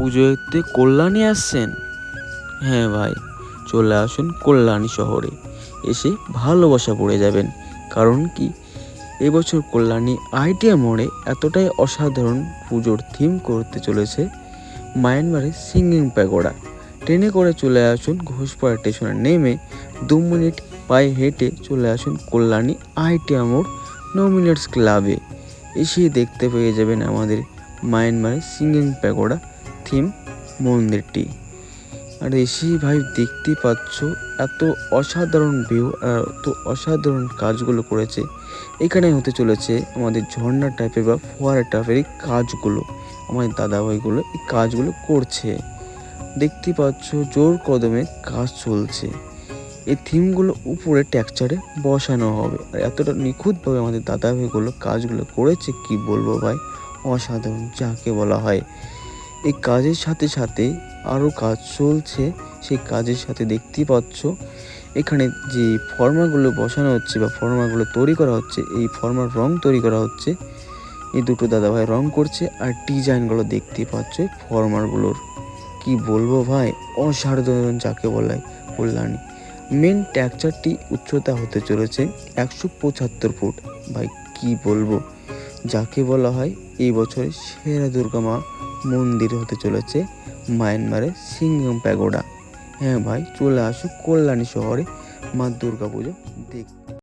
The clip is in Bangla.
পুজো দেখতে কল্যাণী আসছেন? হ্যাঁ ভাই, চলে আসুন কল্যাণী শহরে। এসে ভালোবাসা পড়ে যাবেন। কারণ কি? এবছর কল্যাণী আইটিয়া মোড়ে এতটাই অসাধারণ পুজোর থিম করতে চলেছে মায়ানমারের সিঙ্গিং প্যাগোডা। ট্রেনে করে চলে আসুন ঘোষপাড়া স্টেশনে নেমে দু মিনিট পায়ে হেঁটে চলে আসুন কল্যাণী আইটিয়া মোড় নো মিনিটস ক্লাবে। এসে দেখতে পেয়ে যাবেন আমাদের মায়ানমারের সিঙ্গিং প্যাগোডা। থিম মন্দিরটি। আর এসেই ভাই দেখতে পাচ্ছ এত অসাধারণ ভিউ এত অসাধারণ কাজগুলো করেছে। এখানে হতে চলেছে আমাদের ঝর্ণা টাইপের বা ফোয়ারা টাইপের এই কাজগুলো। আমাদের দাদাভাইগুলো এই কাজগুলো করছে। দেখতে পাচ্ছ জোর কদমে কাজ চলছে। এই থিমগুলো উপরে টেক্সচারে বসানো হবে। আর এতটা নিখুঁতভাবে আমাদের দাদাভাইগুলো কাজগুলো করেছে, কি বলব ভাই? অসাধারণ, যাকে বলা হয়। এই কাজের সাথে সাথে আরও কাজ চলছে, সেই কাজের সাথে দেখতেই পাচ্ছ। এখানে যে ফর্মাগুলো বসানো হচ্ছে বা ফর্মাগুলো তৈরি করা হচ্ছে, এই ফর্মার রং তৈরি করা হচ্ছে। এই দুটো দাদাভাই রং করছে আর ডিজাইনগুলো দেখতে পাচ্ছ ফর্মারগুলোর। কি বলব ভাই? অসাধারণ যাকে বলাই কল্যাণী। মেন ট্যাকচারটি উচ্চতা হতে চলেছে একশো পঁচাত্তর ফুট। ভাই, কি বলব? যাকে বলা হয় এই বছরের সেরা দুর্গা মা মন্দির হতে চলেছে মায়ানমারের সিংহম প্যাগোডা। হ্যাঁ ভাই, চলে আসো কল্যাণী শহরে মা দুর্গা পুজো দেখতে।